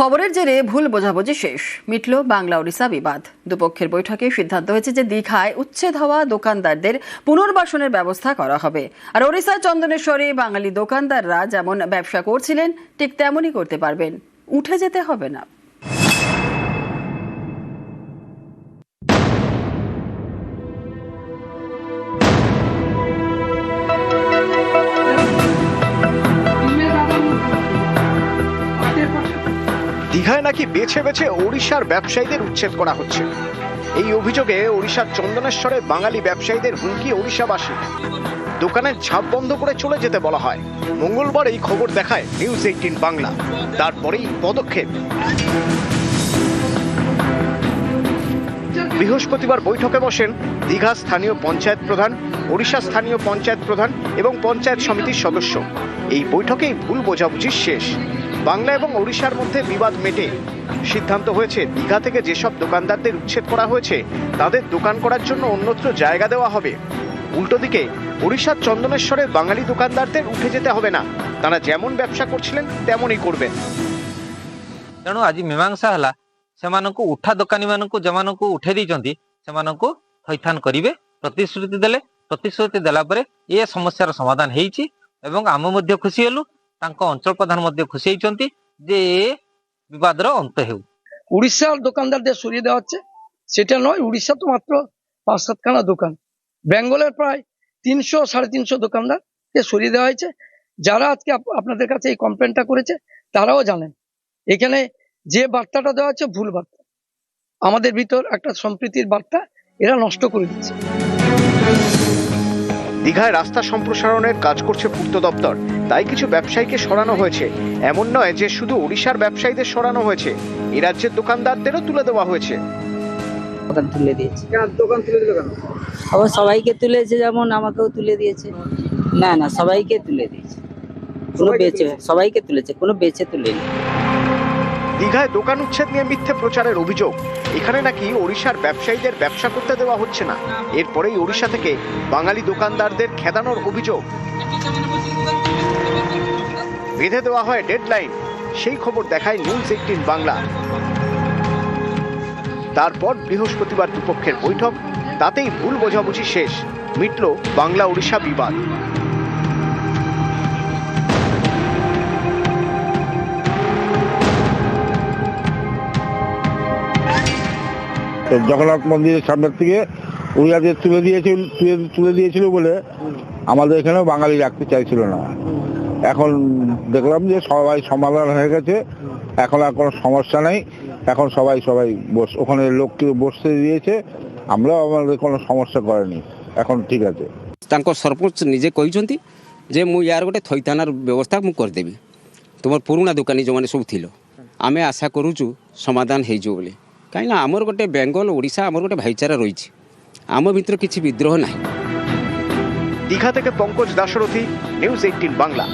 খবরের জেরে ভুল বোঝাবুঝি শেষ। মিটল বাংলা ওড়িশা বিবাদ। দুপক্ষের বৈঠকে সিদ্ধান্ত হয়েছে যে দীঘায় উচ্ছেদ হওয়া দোকানদারদের পুনর্বাসনের ব্যবস্থা করা হবে। আর ওড়িশার চন্দনেশ্বরে বাঙালি দোকানদাররা যেমন ব্যবসা করছিলেন, ঠিক তেমনই করতে পারবেন। উঠে যেতে হবে না। দীঘায় নাকি বেছে বেছে ওড়িশার ব্যবসায়ীদের উচ্ছেদ করা হচ্ছে? এই অভিযোগে ওড়িশার চন্দনেশ্বরে বাঙালি ব্যবসায়ীদের হুমকি ওড়িশাবাসী। দোকানের ঝাঁপ বন্ধ করে চলে যেতে বলা হয়। মঙ্গলবার এই খবর দেখায় নিউজ এইটিন বাংলা। তারপরেই পদক্ষেপ। বৃহস্পতিবার বৈঠকে বসেন দীঘা স্থানীয় পঞ্চায়েত প্রধান, ওড়িশা স্থানীয় পঞ্চায়েত প্রধান এবং পঞ্চায়েত সমিতির সদস্য। এই বৈঠকেই ভুল বোঝাবুঝি শেষ। বাংলা এবং ওড়িশার মধ্যে বিবাদ মেটে সিদ্ধান্ত হয়েছে দীঘা থেকে যেসব দোকানদারদের উচ্ছেদ করা হয়েছে তাদের দোকান করার জন্য অন্যত্র জায়গা দেওয়া হবে উল্টো দিকে ওড়িশার চন্দনেশ্বরের বাঙালি দোকানদারদের উঠে যেতে হবে না তারা যেমন ব্যবসা করছিলেন তেমনই করবেন ତେଣୁ ଆଜି ମୀମାଂସା ହେଲା ସେମାନଙ୍କୁ ଉଠା ଦୋକାନୀ ମାନଙ୍କୁ ଯେମାନଙ୍କୁ ଉଠେଇ ଦେଇଛନ୍ତି ସେମାନଙ୍କୁ ଥଇଥାନ କରିବେ ପ୍ରତିଶ୍ରୁତି ଦେଲେ ପ୍ରତିଶ୍ରୁତି ଦେଲା ପରେ ଏ ସମସ୍ୟାର ସମାଧାନ ହେଇଛି ଏବଂ ଆମେ ମଧ୍ୟ ଖୁସି ହେଲୁ ତାଙ୍କ ଅଞ୍ଚଳ ପ୍ରଧାନ ମଧ୍ୟ ଖୁସି ହେଇଛନ୍ତି ଯେ ଏ ବିବାଦର অন্ত ହେଉ উড়িষ্যার দোকানদারদের সরিয়ে দেওয়া হচ্ছে সেটা নয় উড়িষ্যা তো মাত্র পাঁচ সাতখানা দোকান বেঙ্গলের প্রায় তিনশো সাড়ে তিনশো দোকানদারকে সরিয়ে দেওয়া হয়েছে যারা আজকে আপ- আপনাদের কাছে এই কমপ্লেনটা করেছে তারাও জানেন এখানে যে বার্তাটা দেওয়া হচ্ছে ভুল বার্তা আমাদের ভিতর একটা সম্প্রীতির বার্তা এরা নষ্ট করে দিচ্ছে দীঘায় রাস্তা সম্প্রসারণের কাজ করছে পূর্ত দপ্তর তাই কিছু ব্যবসায়ীকে সরানো হয়েছে। এমন নয় যে শুধু ওড়িশার ব্যবসায়ীদের সরানো হয়েছে এ রাজ্যের দোকানদারদেরও তুলে দেওয়া হয়েছে। দোকান তুলে দিয়েছে। দোকান তুলে দিল কেন? আবার সবাইকে তুলেছে যেমন আমাকেও তুলে দিয়েছে। না না সবাইকে তুলে দিয়েছে। কোনো বেচে সবাইকে তুলেছে কোনো বেচে তুলেনি। দীঘায় দোকান উচ্ছেদ নিয়ে মিথ্যে প্রচারের অভিযোগ। এখানে নাকি ওড়িশার ব্যবসায়ীদের ব্যবসা করতে দেওয়া হচ্ছে না। এরপরেই ওড়িশা থেকে বাঙালি দোকানদারদের খেদানোর অভিযোগ। বেঁধে দেওয়া হয় ডেডলাইন সেই খবর দেখায় নিউজ এইটিন বাংলা। তারপর বৃহস্পতিবার দুপক্ষের বৈঠক, তাতেই ভুল বোঝাবুঝি শেষ, মিটল বাংলা উড়িষ্যা বিবাদ। জগন্নাথ মন্দিরের সামনের থেকে উড়িয়াদের তুলে দিয়েছিল তুলে- তুলে দিয়েছিল বলে আমাদের এখানেও বাঙালি রাখতে চাইছিল না এখন দেখলাম যে সবাই সমাধান হয়ে গেছে এখন আর কোনো সমস্যা নেই এখন সবাই সবাই বস ওখানে লোককে বসতে দিয়েছে আমরাও আমাদের কোনো সমস্যা করেনি এখন ঠিক আছে ତାଙ୍କ ସରପଞ୍ଚ ନିଜେ କହିଛନ୍ତି ଯେ ମୁଁ ୟାର ଗୋଟେ ଥଇଥାନର ବ୍ୟବସ୍ଥା ମୁଁ କରିଦେବି ତୁମର ପୁରୁଣା ଦୋକାନୀ ଯେଉଁମାନେ ସବୁ ଥିଲ ଆମେ ଆଶା କରୁଛୁ ସମାଧାନ ହେଇଯିବ ବୋଲି କାହିଁକିନା ଆମର ଗୋଟେ ବେଙ୍ଗଲ ଓଡ଼ିଶା ଆମର ଗୋଟେ ଭାଇଚାରା ରହିଛି ଆମ ଭିତରେ କିଛି ବିଦ୍ରୋହ ନାହିଁ দীঘা থেকে পঙ্কজ দাশরথী নিউজ এইটিন বাংলা।